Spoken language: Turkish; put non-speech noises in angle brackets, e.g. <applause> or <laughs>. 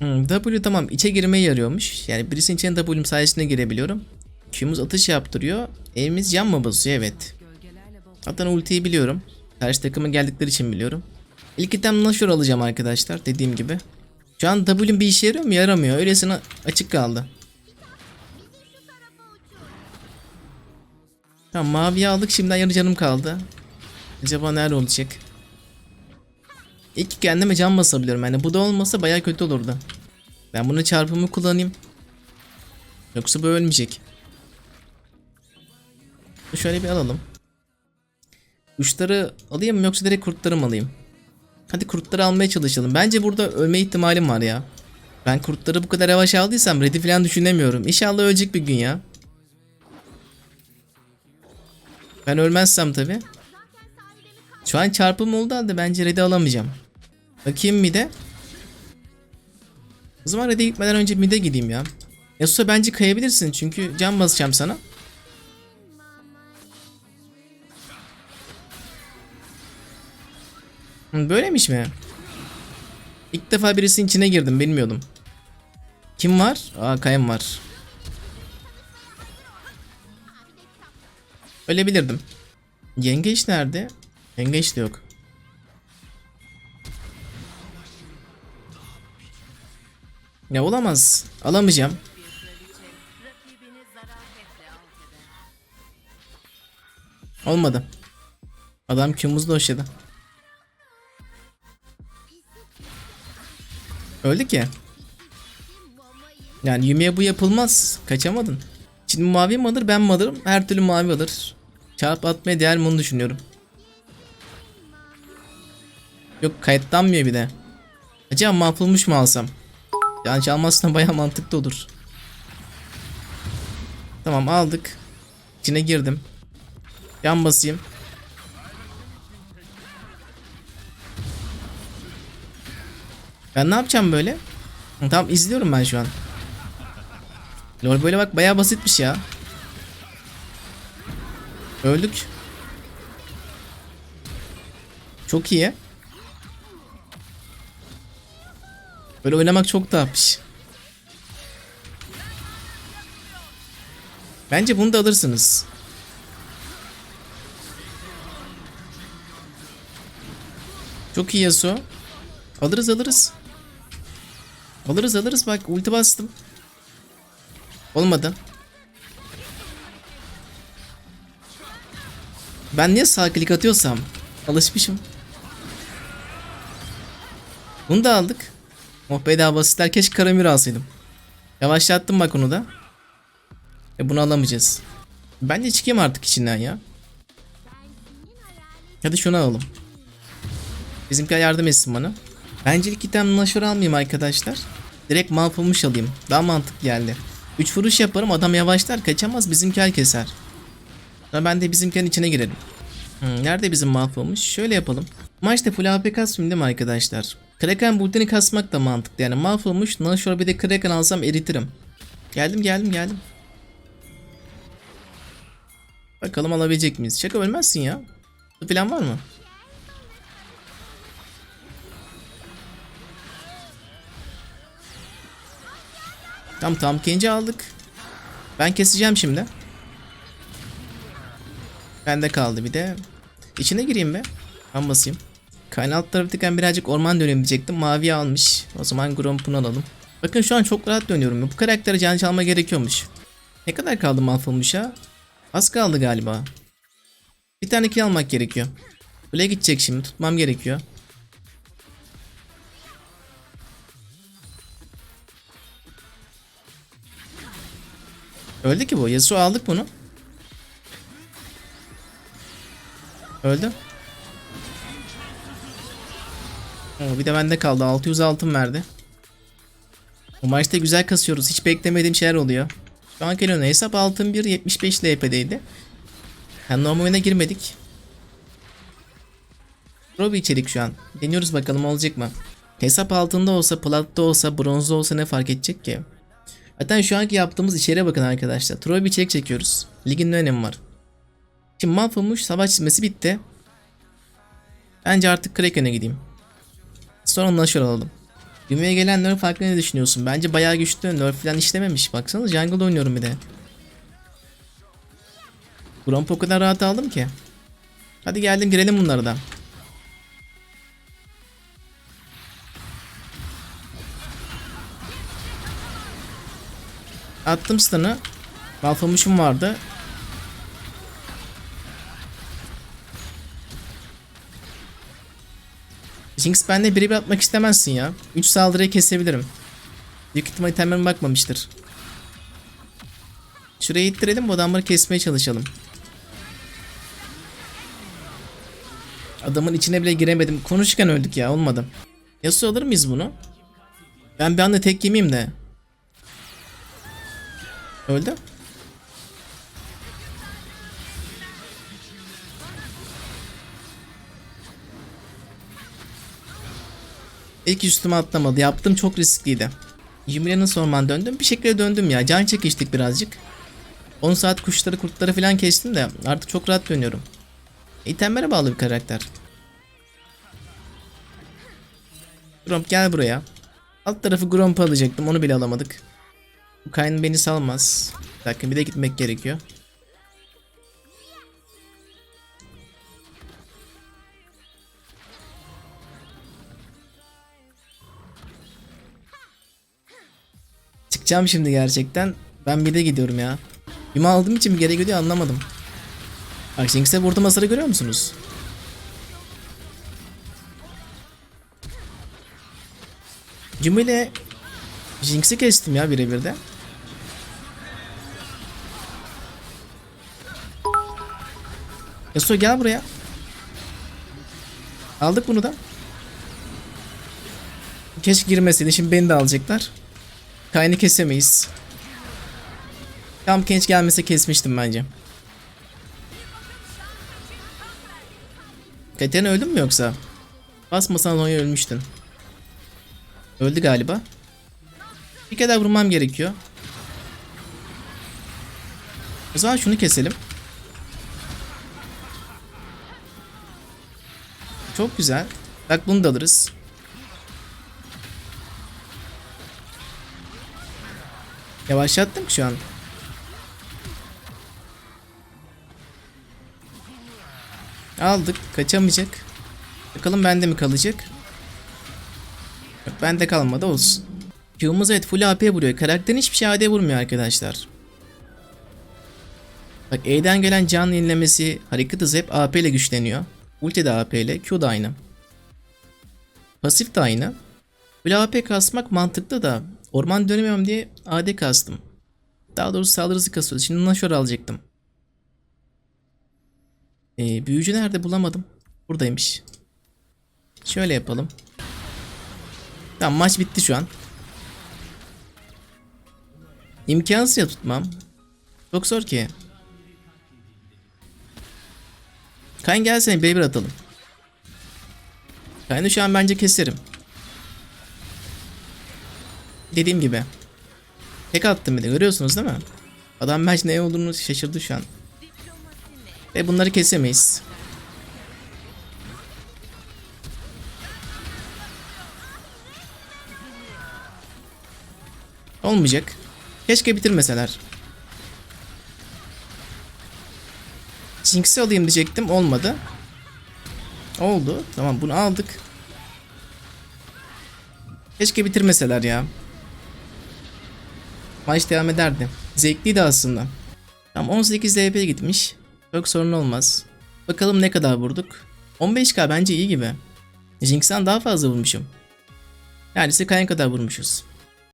Hmm, W tamam içe girmeye yarıyormuş. Yani birisinin içine W'm sayesinde girebiliyorum. Q'muz atış yaptırıyor. Elimiz yan mı basıyor? Evet. Zaten ultiyi biliyorum. Karşı takıma geldikleri için biliyorum. İlk item Nashor alacağım arkadaşlar dediğim gibi. Şu an W'm bir işe yarıyor mu? Yaramıyor. Öylesine açık kaldı. Tamam maviyi aldık. Şimdiden yarı canım kaldı. Acaba nerede olacak? İlk kendime can basabiliyorum. Yani bu da olmasa baya kötü olurdu. Ben bunu çarpımı kullanayım. Yoksa bu ölmeyecek. Şöyle bir alalım. Uçları alayım mı yoksa direkt kurtları mı alayım? Hadi kurtları almaya çalışalım. Bence burada ölme ihtimalim var ya. Ben kurtları bu kadar yavaş aldıysam red'i falan düşünemiyorum. İnşallah ölecek bir gün ya. Ben ölmezsem tabi. Şu an çarpım oldu halde bence red'i alamayacağım. Bakayım mide. O zaman red'e gitmeden önce mide gideyim ya. Yasuo bence kayabilirsin çünkü can basacağım sana. Böylemiş mi? İlk defa birisinin içine girdim bilmiyordum. Kim var? Aa Kayım var. Ölebilirdim. Yengeç nerede? Yengeç de yok. Ya olamaz. Alamayacağım. Olmadı. Adam Q'muzla doşladı. Öldük ya. Yani Yumi'ye bu yapılmaz. Kaçamadın. Şimdi mavi mi alır ben mi alırım? Her türlü mavi alır. Çarp atmaya değer mi onu düşünüyorum. Yok kayıtlanmıyor bir de. Acaba mahvolmuş mu alsam? Yani çalmazsan <laughs> baya mantıklı olur. Tamam aldık. İçine girdim. Yan basayım. Ben ne yapacağım böyle? Tamam izliyorum ben şu an. Lol böyle bak bayağı basitmiş ya. Öldük. Çok iyi. Böyle oynamak çok daha piş. Bence bunu da alırsınız. Çok iyi Yasuo. Alırız alırız. Alırız alırız bak ulti bastım. Olmadı. Ben niye sağ klik atıyorsam alışmışım. Bunu da aldık. Oh bedava basitler keşke karamür alsaydım. Yavaşlattım bak onu da. E bunu alamayacağız. Bence çıkayım artık içinden ya. Hadi şunu alalım. Bizimkiler yardım etsin bana. Bence ilk item Nashor almayayım arkadaşlar. Direkt mahvolmuş alayım. Daha mantıklı geldi. 3 vuruş yaparım adam yavaşlar kaçamaz bizimkiler keser. Sonra ben de bizimkilerin içine girerim. Hmm, nerede bizim mahvolmuş? Şöyle yapalım. Maçta full AP kasmayayım değil mi arkadaşlar? Kraken bulutini kasmak da mantıklı yani mahvolmuş. Nashor bir de Kraken alsam eritirim. Geldim geldim geldim. Bakalım alabilecek miyiz? Şaka ölmezsin ya. Falan var mı? Tamam tam kenci aldık. Ben keseceğim şimdi. Bende kaldı bir de. İçine gireyim be. Ben basayım. Kaynalt tarafıyken birazcık orman döneyim diyecektim. Mavi almış. O zaman Gromp'unu alalım. Bakın şu an çok rahat dönüyorum. Bu karaktere can çalma gerekiyormuş. Ne kadar kaldı mahvolmuşa? Az kaldı galiba. Bir tane kill almak gerekiyor. Kule gidecek şimdi. Tutmam gerekiyor. Öldü ki bu. Yasuo aldık bunu. Öldü. Oo, bir de bende kaldı. 600 altın verdi. Bu maçta güzel kasıyoruz. Hiç beklemediğim şeyler oluyor. Şu an geliyor. Hesap altın 1 75 LP'deydi. Yani normal oyuna girmedik. Pro bir içerik şu an. Deniyoruz bakalım olacak mı? Hesap altında olsa, platta olsa, bronzda olsa ne fark edecek ki? Zaten şu anki yaptığımız içeriğe bakın arkadaşlar. Troll bir içerik çekiyoruz. Ligin ne önemi var? Şimdi mahvolmuş savaş çizmesi bitti. Bence artık Kraken'e gideyim. Sonra ondan şöyle alalım. Yumi'ye gelen nerf hakkında ne düşünüyorsun? Bence bayağı güçlü. Nerf falan işlememiş. Baksana jungle oynuyorum bir de. Gromp o kadar rahat aldım ki. Hadi geldim girelim bunlara da. Attım stun'ı. Malfamışım vardı. Jinx bende biri bir atmak istemezsin ya. 3 saldırıyı kesebilirim. Büyük ihtimal itemlerime bakmamıştır. Şuraya ittirelim bu adamları kesmeye çalışalım. Adamın içine bile giremedim. Konuşurken öldük ya olmadı. Yasuo alır mıyız bunu? Ben bir anda tek yemeyeyim de. Öldü. İlk üstüme atlamadı. Yaptım çok riskliydi. Yumile'nin sorman döndüm. Bir şekilde döndüm ya. Can çekiştik birazcık. 10 saat kuşları kurtları falan kestim de artık çok rahat dönüyorum. İtemlere bağlı bir karakter. Gromp gel buraya. Alt tarafı Gromp'u alacaktım onu bile alamadık. Bu Kayn beni salmaz. Bir dakika bir de gitmek gerekiyor. Çıkacağım şimdi gerçekten. Ben bir de gidiyorum ya. Yuma aldığım için mi gerekiyor diye anlamadım. Bak Jinx'e vurdum hasarı görüyor musunuz? Yuma ile Jinx'i kestim ya birebir de. Yasuo gel buraya. Aldık bunu da. Keşke girmeseydi. Şimdi beni de alacaklar. Kaynı kesemeyiz. Tam genç gelmese kesmiştim bence. Katerina öldün mü yoksa? Basmasan Noya ölmüştün. Öldü galiba. Bir kadar vurmam gerekiyor. O zaman şunu keselim. Çok güzel. Bak bunu da alırız. Yavaşlattım şu an. Aldık. Kaçamayacak. Bakalım bende mi kalacak? Yok bende kalmadı olsun. Q'umuz evet full AP vuruyor. Karakterin hiçbir şey AD vurmuyor arkadaşlar. Bak E'den gelen can yenilemesi, hareket hızı hep AP ile güçleniyor. Ulti de AP ile, Q da aynı. Pasif de aynı. Böyle AP kasmak mantıklı da orman dönemiyorum diye AD kastım. Daha doğrusu saldırı hızı kasıyordu. Şimdi Nashor alacaktım. Ee, büyücü nerede bulamadım. Buradaymış. Şöyle yapalım. Tamam maç bitti şu an. İmkansız ya tutmam. Çok zor ki. Kayn gelsene bir atalım. Kayn'ı şu an bence keserim. Dediğim gibi. Tek attım bir de görüyorsunuz değil mi? Adam bence ne olduğunu şaşırdı şu an. Ve bunları kesemeyiz. Olmayacak. Keşke bitirmeseler. Jinx'i alayım diyecektim. Olmadı. Oldu. Tamam bunu aldık. Keşke bitirmeseler ya. Maç devam ederdi. Zevkliydi aslında. Tam 18 DP gitmiş. Çok sorun olmaz. Bakalım ne kadar vurduk. 15k bence iyi gibi. Jinx'ten daha fazla vurmuşum. Neredeyse Kayn kadar vurmuşuz.